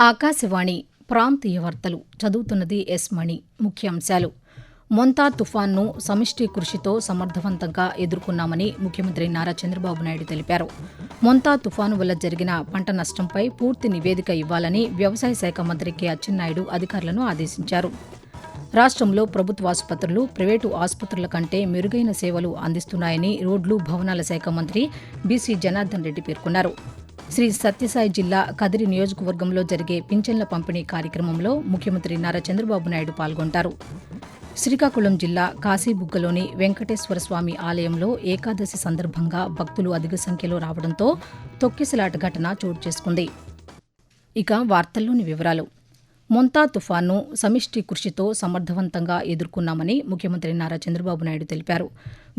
ఆకాశవాణి ప్రాంతీయ వార్తలు చదువుతున్నది ఎస్ మణి. ముఖ్యాంశాలు. మొంతా తుఫాన్ను సమిష్టి కృషితో సమర్థవంతంగా ఎదుర్కొన్నామని ముఖ్యమంత్రి నారా చంద్రబాబు నాయుడు తెలిపారు. మొంతా తుఫాను వల్ల జరిగిన పంట నష్టంపై పూర్తి నివేదిక ఇవ్వాలని వ్యవసాయ శాఖ మంత్రి కె. అచ్చెన్నాయుడు అధికారులను ఆదేశించారు. రాష్ట్రంలో ప్రభుత్వ ఆసుపత్రులు ప్రైవేటు ఆసుపత్రుల కంటే మెరుగైన సేవలు అందిస్తున్నాయని రోడ్లు భవనాల శాఖ మంత్రి బీసీ జనార్దన్ రెడ్డి పేర్కొన్నారు. శ్రీ సత్యసాయి జిల్లా కదిరి నియోజకవర్గంలో జరిగే పింఛన్ల పంపిణీ కార్యక్రమంలో ముఖ్యమంత్రి నారా చంద్రబాబు నాయుడు పాల్గొంటారు. శ్రీకాకుళం జిల్లా కాశీబుగ్గలోని వెంకటేశ్వర స్వామి ఆలయంలో ఏకాదశి సందర్భంగా భక్తులు అధిక సంఖ్యలో రావడంతో తొక్కిసలాట ఘటన చోటు చేసుకుంది. ఇక వార్తల్లోని వివరాలు. మొంతా తుఫాను సమిష్టి కృషితో సమర్థవంతంగా ఎదుర్కొన్నామని ముఖ్యమంత్రి నారా చంద్రబాబు నాయుడు తెలిపారు.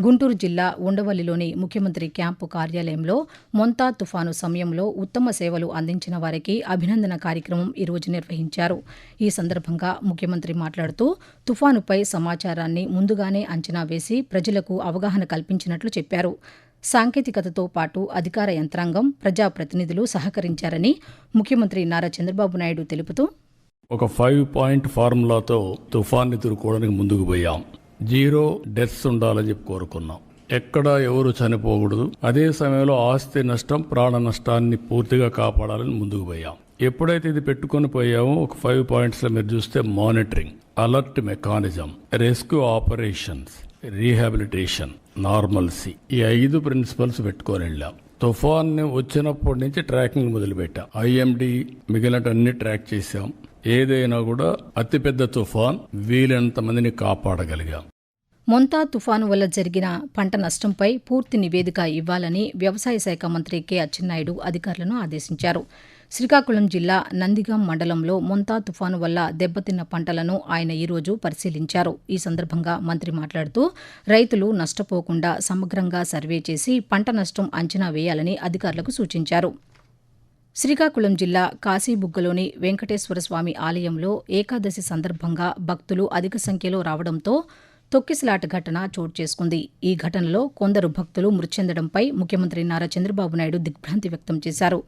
గుంటూరు జిల్లా ఉండవల్లిలోని ముఖ్యమంత్రి క్యాంపు కార్యాలయంలో మొంతా తుఫాను సమయంలో ఉత్తమ సేవలు అందించిన వారికి అభినందన కార్యక్రమం ఈరోజు నిర్వహించారు. ఈ సందర్భంగా ముఖ్యమంత్రి మాట్లాడుతూ తుఫానుపై సమాచారాన్ని ముందుగానే అంచనా వేసి ప్రజలకు అవగాహన కల్పించినట్లు చెప్పారు. సాంకేతికతతో పాటు అధికార యంత్రాంగం ప్రజాప్రతినిధులు సహకరించారని ముఖ్యమంత్రి నారా చంద్రబాబు నాయుడు తెలుపుతూ ఒక ఫైవ్ పాయింట్ ఫార్ములాతో తుఫాన్ని ఎదుర్కోవడానికి ముందుకు పోయాం. జీరో డెత్స్ ఉండాలని చెప్పి కోరుకున్నాం. ఎక్కడ ఎవరు చనిపోకూడదు అదే సమయంలో ఆస్తి నష్టం ప్రాణ నష్టాన్ని పూర్తిగా కాపాడాలని ముందుకు పోయాం. ఎప్పుడైతే ఇది పెట్టుకొని పోయామో ఒక ఫైవ్ పాయింట్స్లో మీరు చూస్తే monitoring alert mechanism rescue operations rehabilitation normalcy ఈ ఐదు ప్రిన్సిపల్స్ పెట్టుకొని వెళ్ళాం. తుఫాన్ వచ్చినప్పటి నుంచి ట్రాకింగ్ మొదలుపెట్టాం. ఐఎండి మిగిలినటన్ని ట్రాక్ చేశాం. ఏదైనా కూడా అతిపెద్ద తుఫాన్ వీలైనంత మందిని కాపాడగలిగాం. మొంతా తుఫాను వల్ల జరిగిన పంట నష్టంపై పూర్తి నివేదిక ఇవ్వాలని వ్యవసాయ శాఖ మంత్రి కె. అచ్చెన్నాయుడు అధికారులను ఆదేశించారు. శ్రీకాకుళం జిల్లా నందిగాం మండలంలో మొంతా తుఫాను వల్ల దెబ్బతిన్న పంటలను ఆయన ఈరోజు పరిశీలించారు. ఈ సందర్భంగా మంత్రి మాట్లాడుతూ రైతులు నష్టపోకుండా సమగ్రంగా సర్వే చేసి పంట నష్టం అంచనా వేయాలని అధికారులకు సూచించారు. శ్రీకాకుళం జిల్లా కాశీబుగ్గలోని వెంకటేశ్వర స్వామి ఆలయంలో ఏకాదశి సందర్భంగా భక్తులు అధిక సంఖ్యలో రావడంతో తొక్కిసలాట ఘటన చోటు చేసుకుంది. ఈ ఘటనలో కొందరు భక్తులు మృతి చెందడంపై ముఖ్యమంత్రి నారా చంద్రబాబు నాయుడు దిగ్భ్రాంతి వ్యక్తం చేశారు.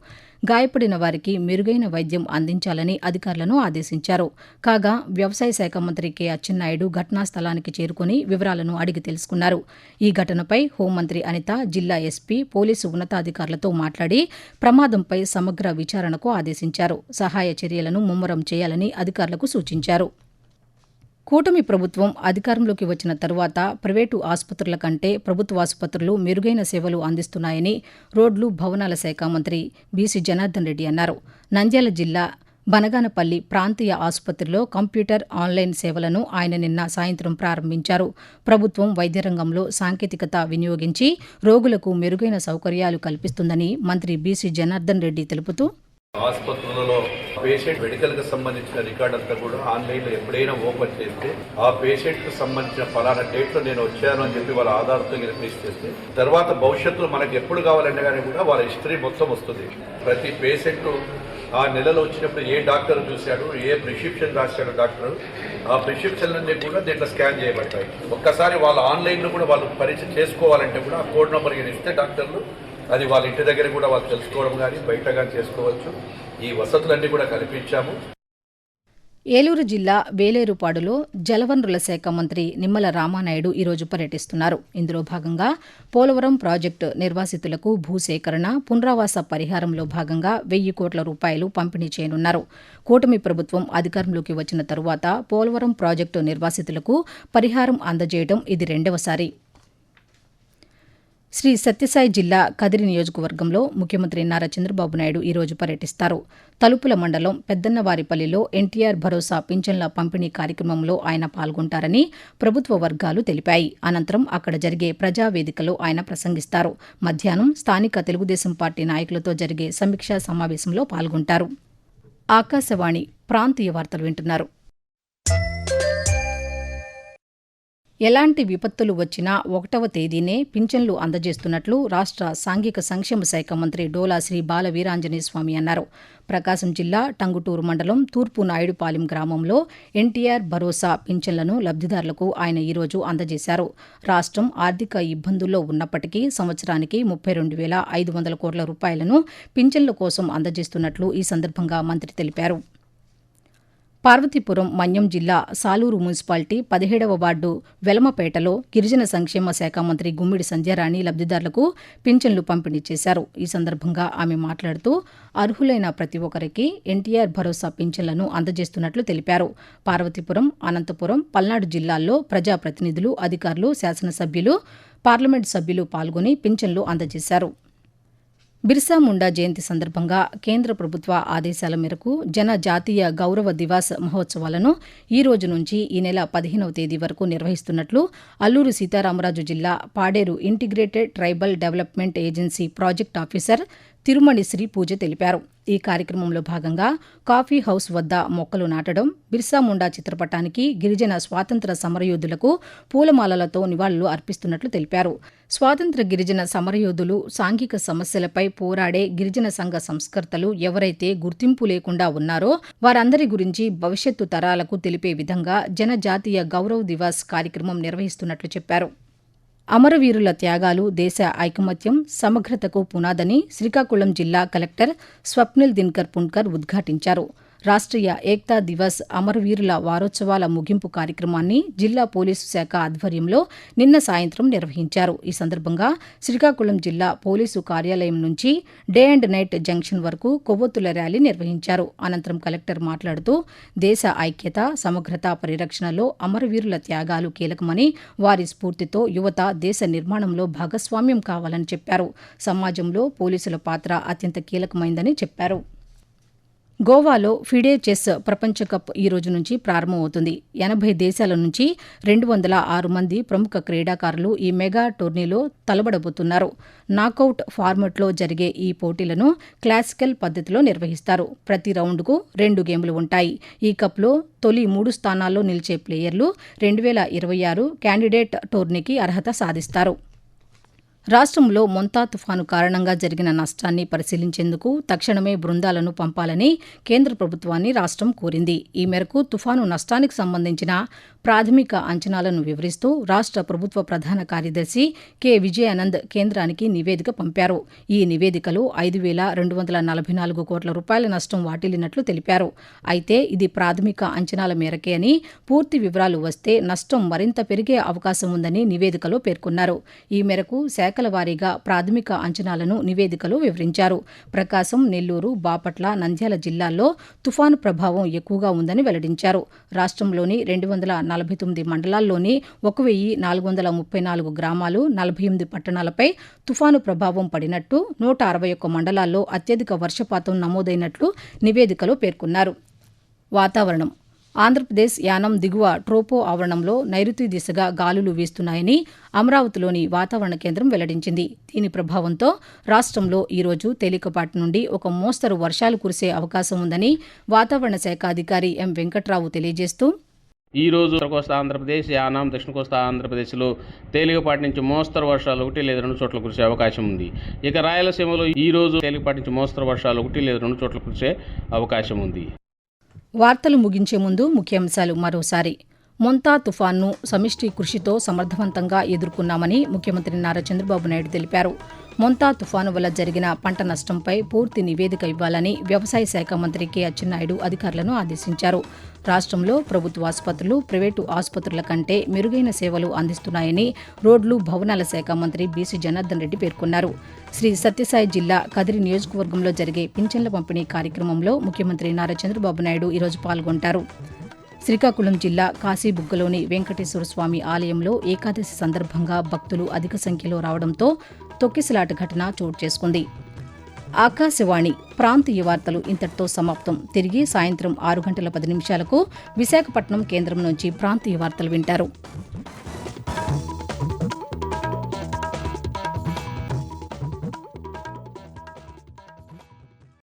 గాయపడిన వారికి మెరుగైన వైద్యం అందించాలని అధికారులను ఆదేశించారు. కాగా వ్యవసాయ శాఖ మంత్రి కె. అచ్చెన్నాయుడు ఘటనా స్థలానికి చేరుకుని వివరాలను అడిగి తెలుసుకున్నారు. ఈ ఘటనపై హోంమంత్రి అనిత జిల్లా ఎస్పీ పోలీసు ఉన్నతాధికారులతో మాట్లాడి ప్రమాదంపై సమగ్ర విచారణకు ఆదేశించారు. సహాయ చర్యలను ముమ్మరం చేయాలని అధికారులకు సూచించారు. కూటమి ప్రభుత్వం అధికారంలోకి వచ్చిన తరువాత ప్రైవేటు ఆసుపత్రుల కంటే ప్రభుత్వ ఆసుపత్రులు మెరుగైన సేవలు అందిస్తున్నాయని రోడ్లు భవనాల శాఖ మంత్రి బీసీ జనార్దన్ రెడ్డి అన్నారు. నంద్యాల జిల్లా బనగానపల్లి ప్రాంతీయ ఆసుపత్రిలో కంప్యూటర్ ఆన్లైన్ సేవలను ఆయన నిన్న సాయంత్రం ప్రారంభించారు. ప్రభుత్వం వైద్య రంగంలో సాంకేతికత వినియోగించి రోగులకు మెరుగైన సౌకర్యాలు కల్పిస్తుందని మంత్రి బీసీ జనార్దన్ రెడ్డి తెలుపుతూ ఆసుపత్రులలో పేషెంట్ మెడికల్కి సంబంధించిన రికార్డ్ అంతా కూడా ఆన్లైన్లో ఎప్పుడైనా ఓపెన్ చేస్తే ఆ పేషెంట్కు సంబంధించిన ఫలానా డేట్లో నేను వచ్చాను అని చెప్పి వాళ్ళ ఆధార్తో రిలీజ్ చేస్తే తర్వాత భవిష్యత్తులో మనకి ఎప్పుడు కావాలంటే కానీ కూడా వాళ్ళ హిస్టరీ మొత్తం వస్తుంది. ప్రతి పేషెంట్ ఆ నెలలో వచ్చినప్పుడు ఏ డాక్టర్ చూశాడు ఏ ప్రిస్క్రిప్షన్ రాశాడు డాక్టర్ ఆ ప్రిస్క్రిప్షన్లన్నీ కూడా దీంట్లో స్కాన్ చేయబడతాయి. ఒక్కసారి వాళ్ళు ఆన్లైన్లో కూడా వాళ్ళు పరీక్ష చేసుకోవాలంటే కూడా ఆ కోడ్ నెంబర్ ఇస్తే డాక్టర్లు అది వాళ్ళ ఇంటి దగ్గర కూడా వాళ్ళు తెలుసుకోవడం కానీ బయట కానీ చేసుకోవచ్చు. ఈ వసతులన్నీ కూడా కల్పించాము. ఏలూరు జిల్లా వేలేరుపాడులో జలవనరుల శాఖ మంత్రి నిమ్మల రామానాయుడు ఈరోజు పర్యటిస్తున్నారు. ఇందులో భాగంగా పోలవరం ప్రాజెక్టు నిర్వాసితులకు భూసేకరణ పునరావాస పరిహారంలో భాగంగా వెయ్యి కోట్ల రూపాయలు పంపిణీ చేయనున్నారు. కూటమి ప్రభుత్వం అధికారంలోకి వచ్చిన తరువాత పోలవరం ప్రాజెక్టు నిర్వాసితులకు పరిహారం అందజేయడం ఇది రెండవసారి. శ్రీ సత్యసాయి జిల్లా కదిరి నియోజకవర్గంలో ముఖ్యమంత్రి నారా చంద్రబాబు నాయుడు ఈరోజు పర్యటిస్తారు. తలుపుల మండలం పెద్దన్నవారిపల్లిలో ఎన్టీఆర్ భరోసా పింఛన్ల పంపిణీ కార్యక్రమంలో ఆయన పాల్గొంటారని ప్రభుత్వ వర్గాలు తెలిపాయి. అనంతరం అక్కడ జరిగే ప్రజావేదికలో ఆయన ప్రసంగిస్తారు. మధ్యాహ్నం స్థానిక తెలుగుదేశం పార్టీ నాయకులతో జరిగే సమీక్షా సమావేశంలో పాల్గొంటారు. ఆకాశవాణి ప్రాంతీయ వార్తలు వింటున్నారు. ఎలాంటి విపత్తులు వచ్చినా ఒకటవ తేదీనే పింఛన్లు అందజేస్తున్నట్లు రాష్ట్ర సాంఘిక సంక్షేమ శాఖ మంత్రి డోలా శ్రీ బాల వీరాంజనేయ స్వామి అన్నారు. ప్రకాశం జిల్లా టంగుటూరు మండలం తూర్పు నాయుడుపాలెం గ్రామంలో ఎన్టీఆర్ భరోసా పింఛన్లను లబ్ధిదారులకు ఆయన ఈరోజు అందజేశారు. రాష్ట్రం ఆర్థిక ఇబ్బందుల్లో ఉన్నప్పటికీ సంవత్సరానికి ముప్పై రెండు వేల ఐదు వందల కోట్ల రూపాయలను పింఛన్ల కోసం అందజేస్తున్నట్లు ఈ సందర్భంగా మంత్రి తెలిపారు. పార్వతీపురం మన్యం జిల్లా సాలూరు మున్సిపాలిటీ పదిహేడవ వార్డు వెలమపేటలో గిరిజన సంక్షేమ శాఖ మంత్రి గుమ్మిడి సంధ్యారాణి లబ్దిదారులకు పింఛన్లు పంపిణీ చేశారు. ఈ సందర్భంగా ఆమె మాట్లాడుతూ అర్హులైన ప్రతి ఒక్కరికి ఎన్టీఆర్ భరోసా పింఛన్లను అందజేస్తున్నట్లు తెలిపారు. పార్వతీపురం అనంతపురం పల్నాడు జిల్లాల్లో ప్రజాప్రతినిధులు అధికారులు శాసనసభ్యులు పార్లమెంటు సభ్యులు పాల్గొని పింఛన్లు అందజేశారు. బిర్సా ముండా జయంతి సందర్భంగా కేంద్ర ప్రభుత్వ ఆదేశాల మేరకు జన జాతీయ గౌరవ దివాస్ మహోత్సవాలను ఈ రోజు నుంచి ఈ నెల పదిహేనవ తేదీ వరకు నిర్వహిస్తున్నట్లు అల్లూరు సీతారామరాజు జిల్లా Paderu integrated tribal development agency project officer Tirumani Shri Pooja తెలిపారు. ఈ కార్యక్రమంలో భాగంగా కాఫీ హౌస్ వద్ద మొక్కలు నాటడం బిర్సా ముండా చిత్రపటానికి గిరిజన స్వాతంత్ర సమరయోధులకు పూలమాలలతో నివాళులు అర్పిస్తున్నట్లు తెలిపారు. స్వాతంత్ర గిరిజన సమరయోధులు సాంఘిక సమస్యలపై పోరాడే గిరిజన సంఘ సంస్కర్తలు ఎవరైతే గుర్తింపు లేకుండా ఉన్నారో వారందరి గురించి భవిష్యత్తు తరాలకు తెలిపే విధంగా జనజాతీయ గౌరవ్ దివాస్ కార్యక్రమం నిర్వహిస్తున్నట్లు చెప్పారు. అమరవీరుల త్యాగాలు దేశ ఐకమత్యం సమగ్రతకు పునాదని శ్రీకాకుళం జిల్లా కలెక్టర్ స్వప్నిల్ దిన్కర్ పున్కర్ ఉద్ఘాటించారు. రాష్ట్రీయ ఏక్తా దివస్ అమరవీరుల వారోత్సవాల ముగింపు కార్యక్రమాన్ని జిల్లా పోలీసు శాఖ ఆధ్వర్యంలో నిన్న సాయంత్రం నిర్వహించారు. ఈ సందర్భంగా శ్రీకాకుళం జిల్లా పోలీసు కార్యాలయం నుంచి డే అండ్ నైట్ జంక్షన్ వరకు కొవ్వొత్తుల ర్యాలీ నిర్వహించారు. అనంతరం కలెక్టర్ మాట్లాడుతూ దేశ ఐక్యత సమగ్రత పరిరక్షణలో అమరవీరుల త్యాగాలు కీలకమని వారి స్ఫూర్తితో యువత దేశ నిర్మాణంలో భాగస్వామ్యం కావాలని చెప్పారు. సమాజంలో పోలీసుల పాత్ర అత్యంత కీలకమైందని చెప్పారు. గోవాలో ఫిడే చెస్ ప్రపంచ కప్ ఈ రోజు నుంచి ప్రారంభమవుతుంది. ఎనభై దేశాల నుంచి రెండు వందల ఆరు మంది ప్రముఖ క్రీడాకారులు ఈ మెగా టోర్నీలో తలబడబోతున్నారు. నాకౌట్ ఫార్మట్లో జరిగే ఈ పోటీలను క్లాసికల్ పద్ధతిలో నిర్వహిస్తారు. ప్రతి రౌండ్కు రెండు గేములు ఉంటాయి. ఈ కప్లో తొలి మూడు స్థానాల్లో నిలిచే ప్లేయర్లు రెండు వేల ఇరవై ఆరు క్యాండిడేట్ టోర్నీకి అర్హత సాధిస్తారు. రాష్ట్రంలో మొంతా తుఫాను కారణంగా జరిగిన నష్టాన్ని పరిశీలించేందుకు తక్షణమే బృందాలను పంపాలని కేంద్ర ప్రభుత్వాన్ని రాష్ట్రం కోరింది. ఈ మేరకు తుఫాను నష్టానికి సంబంధించిన ప్రాథమిక అంచనాలను వివరిస్తూ రాష్ట్ర ప్రభుత్వ ప్రధాన కార్యదర్శి కె. విజయానంద్ కేంద్రానికి నివేదిక పంపారు. ఈ నివేదికలో ఐదు వేల రెండు వందల నలభై నాలుగు కోట్ల రూపాయల నష్టం వాటిల్లినట్లు తెలిపారు. అయితే ఇది ప్రాథమిక అంచనాల మేరకే అని పూర్తి వివరాలు వస్తే నష్టం మరింత పెరిగే అవకాశం ఉందని నివేదికలో పేర్కొన్నారు. ఈ మేరకు శాఖ శాఖల వారీగా ప్రాథమిక అంచనాలను నివేదికలో వివరించారు. ప్రకాశం నెల్లూరు బాపట్ల నంద్యాల జిల్లాల్లో తుఫాను ప్రభావం ఎక్కువగా ఉందని వెల్లడించారు. రాష్ట్రంలోని రెండు వందల నలభై తొమ్మిది మండలాల్లోని ఒక వెయ్యి నాలుగు వందల ముప్పై నాలుగు గ్రామాలు నలభై ఎనిమిది పట్టణాలపై తుఫాను ప్రభావం పడినట్టు నూట అరవై ఒక్క మండలాల్లో అత్యధిక వర్షపాతం నమోదైనట్లు నివేదికలో పేర్కొన్నారు. వాతావరణం ఆంధ్రప్రదేశ్ యానం దిగువ ట్రోపో ఆవరణంలో నైరుతి దిశగా గాలులు వీస్తున్నాయని అమరావతిలోని వాతావరణ కేంద్రం వెల్లడించింది. దీని ప్రభావంతో రాష్ట్రంలో ఈరోజు తేలికపాటి నుండి ఒక మోస్తరు వర్షాలు కురిసే అవకాశం ఉందని వాతావరణ శాఖ అధికారి ఎం వెంకట్రావు తెలియజేస్తూ ఈ రోజు ఉత్తర కోస్తా ఆంధ్రప్రదేశ్ యానాం దక్షిణ కోస్తా ఆంధ్రప్రదేశ్లో తేలికపాటి నుంచి మోస్తరు వర్షాలు ఒకటి లేదా రెండు చోట్ల కురిసే అవకాశం ఉంది. ఇక రాయలసీమలో ఈ రోజు తేలికపాటి నుంచి మోస్తరు వర్షాలు ఒకటి లేదా రెండు చోట్ల కురిసే అవకాశం ఉంది. వార్తలు ముగించే ముందు ముఖ్యాంశాలు మరోసారి. మొంతా తుఫాన్ను సమిష్టి కృషితో సమర్థవంతంగా ఎదుర్కొన్నామని ముఖ్యమంత్రి నారా చంద్రబాబు నాయుడు తెలిపారు. మొంతా తుఫాను వల్ల జరిగిన పంట నష్టంపై పూర్తి నివేదిక ఇవ్వాలని వ్యవసాయ శాఖ మంత్రి కె అచ్చెన్నాయుడు అధికారులను ఆదేశించారు. రాష్ట్రంలో ప్రభుత్వ ఆసుపత్రులు ప్రైవేటు ఆసుపత్రుల కంటే మెరుగైన సేవలు అందిస్తున్నాయని రోడ్లు భవనాల శాఖ మంత్రి బీసీ జనార్దన్ రెడ్డి పేర్కొన్నారు. శ్రీ సత్యసాయి జిల్లా కదిరి నియోజకవర్గంలో జరిగే పింఛన్ల పంపిణీ కార్యక్రమంలో ముఖ్యమంత్రి నారా చంద్రబాబు నాయుడు ఈరోజు పాల్గొంటారు. శ్రీకాకుళం జిల్లా కాశీబుగ్గలోని వెంకటేశ్వర స్వామి ఆలయంలో ఏకాదశి సందర్భంగా భక్తులు అధిక సంఖ్యలో రావడంతో తొక్కిసలాట ఘటన చోటు చేసుకుంది. ఆకాశవాణి ప్రాంతీయ వార్తలు ఇంతటితో సమాప్తం. తిరిగి సాయంత్రం ఆరు గంటల పది నిమిషాలకు విశాఖపట్నం కేంద్రం నుంచి ప్రాంతీయ వార్తలు వింటారు.